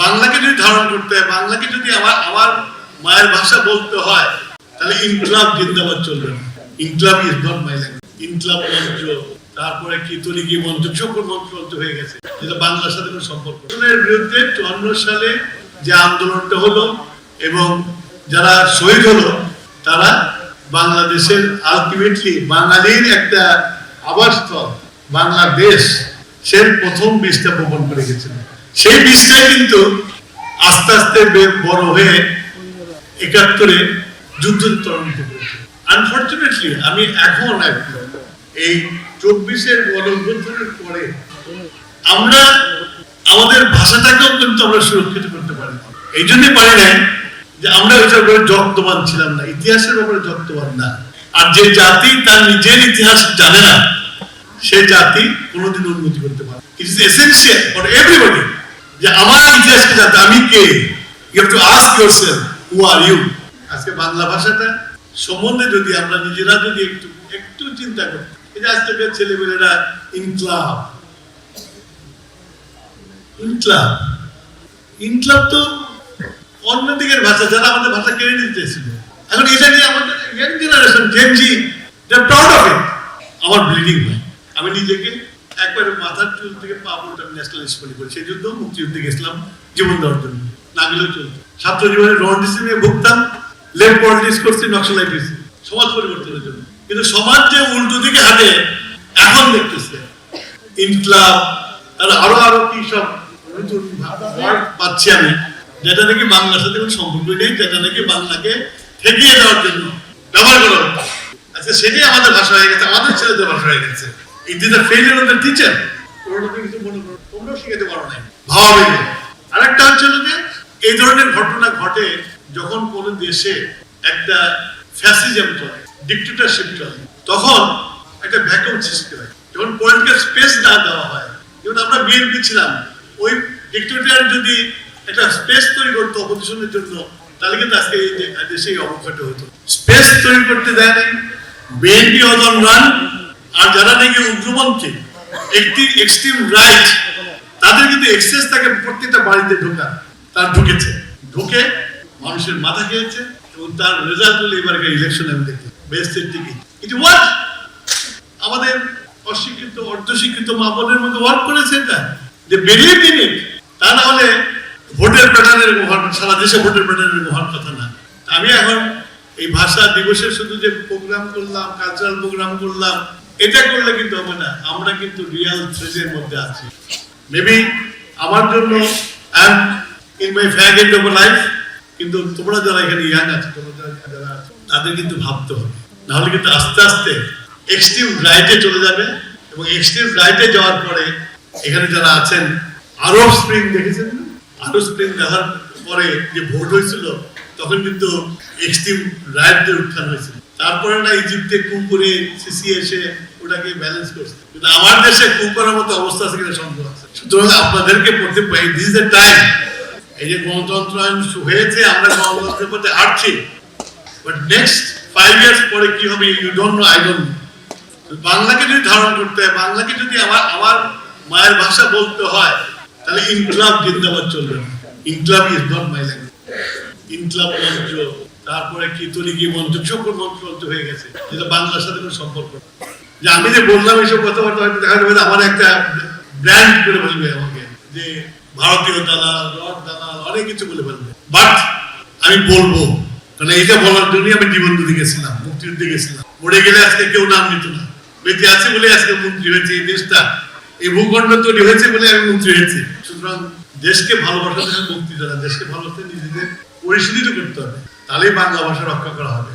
বাংলাকে যদি ধারণ করতে হয়, বাংলাকে যদি আমার আমার মায়ের ভাষা বলতে হয়, তাহলে ইনকলাব জিন্দাবাদ চলবে না। Inqilab is not my language Inqilab মন্ত্র, তারপরে কি তরিকি মন্ত্র, সকল মন্ত্র হয়ে গেছে। যেটা বাংলার সাথে কোনো সম্পর্ক বিরুদ্ধে চুয়ান্ন সালে যে আন্দোলনটা হলো এবং যারা শহীদ হলো, তারা বাংলাদেশের আলটিমেটলি বাঙালির একটা আবাসস্থল, বাংলাদেশ সে প্রথম বীজটা বপন করে গেছিল সেই বীজটা কিন্তু আস্তে আস্তে বড় হয়ে একাত্তরে যুদ্ধ ত্বরান্বিত আনফর্চুনেটলি আমি এখন এই চব্বিশের গণঅভ্যুত্থানের পরে আমরা আমাদের ভাষাটাকেও কিন্তু আমরা সুরক্ষিত করতে পারি এই জন্যই পারি নাই যে আমরা ওইটার ব্যাপারে যত্নবান ছিলাম না। ইতিহাসের ব্যাপারে যত্নবান না। আর যে জাতি তার নিজের ইতিহাস জানে না, সে জাতি কোনোদিন উন্নতি করতে পারে it is essential for everybody যে আমার জানতে আমি কে you have to ask who are you আজকে বাংলা ভাষাটা সম্বন্ধে যদি আমরা নিজেরা যদি একটু একটু চিন্তা করি, এই যে ছেলেমেয়েরা ইনকলাব। তো অন্য দিকের ভাষা, যারা আমাদের ভাষা কেড়ে নিতে চেয়েছিল এখন এটা নিয়ে আমাদের young generation Gen Z they proud of it আমার ব্লিডিং হয়। আমি নিজেকে একবারে মাথার চুল থেকে পা পর্যন্ত আমি ন্যাশনালিস্ট মনে করি। সেই যুদ্ধ মুক্তিযুদ্ধে গেছিলাম জীবন দেওয়ার জন্য। না গেলেও চলতো। ছাত্র জীবনে রন্ডিসি নিয়ে ভুগতাম লেফট পলিটিক্স করছি নকশালাইটিস সমাজ পরিবর্তনের জন্য। কিন্তু সমাজ যে উল্টো দিকে হাঁটে, এখন দেখতেছে, ইনকলাব, আর আরও আরও কি সব পাচ্ছি আমি, যেটা নাকি বাংলার সাথে কোনো সম্পর্ক নেই, যেটা নাকি বাংলাকে ঠেকিয়ে দেওয়ার জন্য। ব্যবহার করা। আচ্ছা সেটাই আমাদের ভাষা হয়ে গেছে, আমাদের ছেলেদের ভাষা হয়ে গেছে। It is the failure of the teacher তোমরা কিছু মনে করো তোমরাও শিখাতে পারো না ভাবা আরেকটা হচ্ছে যে এই ধরনের ঘটনা ঘটে যখন কোন দেশে একটা ফ্যাসিজম চলে ডিক্টেটরশিপ চলে তখন একটা ভ্যাকুম সৃষ্টি হয়। যখন পলিটিক্যাল স্পেস না দেওয়া হয় যেমন আমরা বিএনপি ছিলাম ওই ডিক্টেটর যদি একটা স্পেস তৈরি করতো অপোজিশনের জন্য তাহলে কিন্তু আজকে এই দেশে এই অবক্ষাটা হতো। স্পেস তৈরি করতে দেয় নাই। বিএনপি অদন রান আর যারা নাকি উগ্রপন্থী, একটি এক্সট্রিম রাইট তাদের কিন্তু এক্সেস থাকে প্রত্যেকটা বাড়িতে ঢোকা তার ঢুকেছে। ঢুকে মানুষের মাথা খেয়েছে এবং তার রেজাল্ট হলো এবারকার ইলেকশন আমি দেখি বেস্টের টিকিট কিন্তু হোয়াট আমাদের অশিক্ষিত, অর্ধশিক্ষিত মা বোনের মধ্যে ওয়ার্ক করেছে এটা। যে বিলিভ ইন ইট তা না হলে ভোটের প্যাটার্নের সারা দেশে ভোটের প্যাটার্নের হওয়ার কথা না। আমি এখন এই ভাষা দিবসের শুধু যে প্রোগ্রাম করলাম কালচারাল প্রোগ্রাম করলাম এটা করলে কিন্তু হবে না। আমরা কিন্তু রিয়াল থ্রেজের মধ্যে আছি। মেবি আমার জন্য in my fag of life কিন্তু তোমরা যারা এখানে ইয়াং আছো, তোমরা যারা- তাদের কিন্তু ভাবতে হবে। নাহলে কিন্তু আস্তে আস্তে এক্সট্রিম রাইটে চলে যাবে এবং এক্সট্রিম রাইটে যাওয়ার পরে এখানে যারা আছেন আরব স্প্রিং দেখেছেন না? আরব স্প্রিং দেখার পরে যে ভোট হয়েছিল, তখন কিন্তু এক্সট্রিম রাইটদের উত্থান হয়েছিল। তারপরে না ইজিপ্টে কু করে সিসি এসে ওটাকে ব্যালেন্স করছে। কিন্তু আমার দেশে কু করার মতো অবস্থা আছে কিনা সন্দেহ আছে। সুতরাং আপনাদেরকে পড়তে পাই দিস দ্য টাইম এই যে গণতন্ত্র আইন হয়েছে, আমরা গণতন্ত্রের পথে হাঁটছি। বাট নেক্সট ফাইভ ইয়ার্স পরে কি হবে you don't know I don't বাংলাকে যদি ধারণ করতে হয়, বাংলাকে যদি আমার আমার মায়ের ভাষা বলতে হয়, তাহলে ইনকলাব জিন্দাবাদ চলবে Inqilab is not my language Inqilab মন্ত্র তারপরে কি তরিকি মন্ত্র সকল মন্ত্র মন্ত্র হয়ে গেছে। যেটা বাংলার সাথে কোনো সম্পর্ক যে আমি যে বললাম এইসব কথাবার্তা হয়তো দেখা যাবে আমার একটা ব্র্যান্ড করে বলবে আমাকে। যে ভারতীয় দালাল, রড দালাল, অনেক কিছু বলে ফেলবে বাট আমি বলব, কারণ এইটা বলার জন্যই আমি জীবনযুদ্ধে গেছিলাম মুক্তিযুদ্ধে গেছিলাম মরে গেলে আজকে কেউ নাম নিত না। বেঁচে আছে বলে আজকে মন্ত্রী হয়েছে এই দেশটা। এই ভূখণ্ড তৈরি হয়েছে বলে আমি মন্ত্রী হয়েছি। সুতরাং দেশকে ভালোবাসা দেশের মুক্তি যারা দেশকে ভালোবাসতে নিজেদের পরিশোধিত করতে হবে। তাহলেই বাংলা ভাষা রক্ষা করা হবে।